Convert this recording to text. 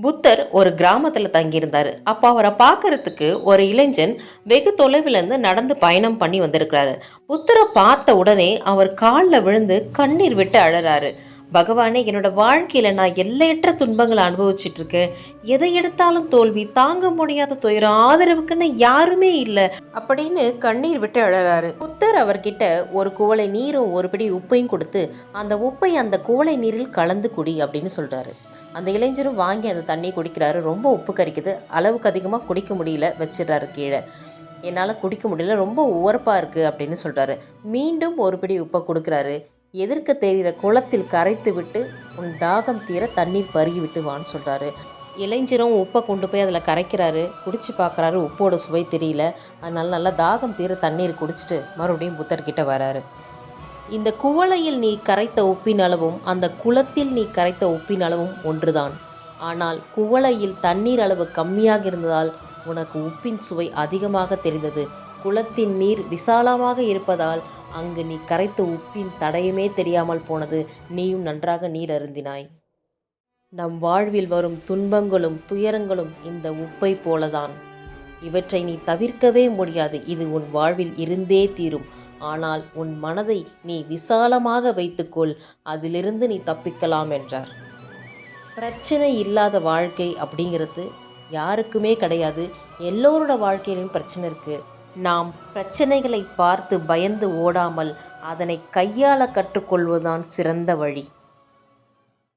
புத்தர் ஒரு கிராமத்தில் தங்கியிருந்தார். அப்போ அவரை பார்க்கறதுக்கு ஒரு இளைஞன் வெகு தொலைவிலேருந்து நடந்து பயணம் பண்ணி வந்திருக்கிறாரு. புத்தரை பார்த்த உடனே அவர் காலில் விழுந்து கண்ணீர் விட்டு அழறாரு. பகவானே என்னோட வாழ்க்கையில் நான் எல்லையற்ற துன்பங்களை அனுபவிச்சுட்டு இருக்கேன் எதை எடுத்தாலும் தோல்வி தாங்க முடியாத துயரம் ஆதரவுக்குன்னு யாருமே இல்லை. அப்படின்னு கண்ணீர் விட்டு அழறாரு. புத்தர் அவர்கிட்ட ஒரு குவளை நீரும் ஒரு பிடி உப்பையும் கொடுத்து அந்த உப்பை அந்த குவளை நீரில் கலந்து குடி அப்படின்னு சொல்றாரு. அந்த இளைஞரும் வாங்கி அந்த தண்ணியை குடிக்கிறாரு. ரொம்ப உப்பு கரிக்குது. அளவுக்கு அதிகமாக குடிக்க முடியல வச்சிடுறாரு கீழே. என்னால் குடிக்க முடியல ரொம்ப உவர்ப்பாக இருக்குது அப்படின்னு சொல்கிறாரு மீண்டும் ஒரு பிடி உப்பை கொடுக்குறாரு. எதிர்க்க தெரிகிற குளத்தில் கரைத்து விட்டு உன் தாகம் தீர தண்ணீர் பருகி விட்டு வான்னு சொல்கிறாரு இளைஞரும் உப்பை கொண்டு போய் அதில் கரைக்கிறாரு. குடிச்சு பார்க்குறாரு உப்போட சுவை தெரியல. அதனால நல்லா தாகம் தீர தண்ணீர் குடிச்சிட்டு மறுபடியும் புத்தர்கிட்ட வராரு. இந்த குவளையில் நீ கரைத்த உப்பின் அளவும் அந்த குளத்தில் நீ கரைத்த உப்பின் அளவும் ஒன்றுதான். ஆனால் குவளையில் தண்ணீர் அளவு கம்மியாக இருந்ததால் உனக்கு உப்பின் சுவை அதிகமாக தெரிந்தது. குளத்தின் நீர் விசாலமாக இருப்பதால் அங்கு நீ கரைத்த உப்பின் தடயமே தெரியாமல் போனது. நீயும் நன்றாக நீர் அருந்தினாய். நம் வாழ்வில் வரும் துன்பங்களும் துயரங்களும் இந்த உப்பை போலதான். இவற்றை நீ தவிர்க்கவே முடியாது. இது உன் வாழ்வில் இருந்தே தீரும். ஆனால் உன் மனதை நீ விசாலமாக வைத்துக்கொள். அதிலிருந்து நீ தப்பிக்கலாம் என்றார். பிரச்சனை இல்லாத வாழ்க்கை அப்படிங்கிறது யாருக்குமே கிடையாது. எல்லோரோட வாழ்க்கையிலும் பிரச்சனை இருக்குது நாம் பிரச்சனைகளை பார்த்து பயந்து ஓடாமல் அதனை கையாள கற்றுக்கொள்வதுதான் சிறந்த வழி.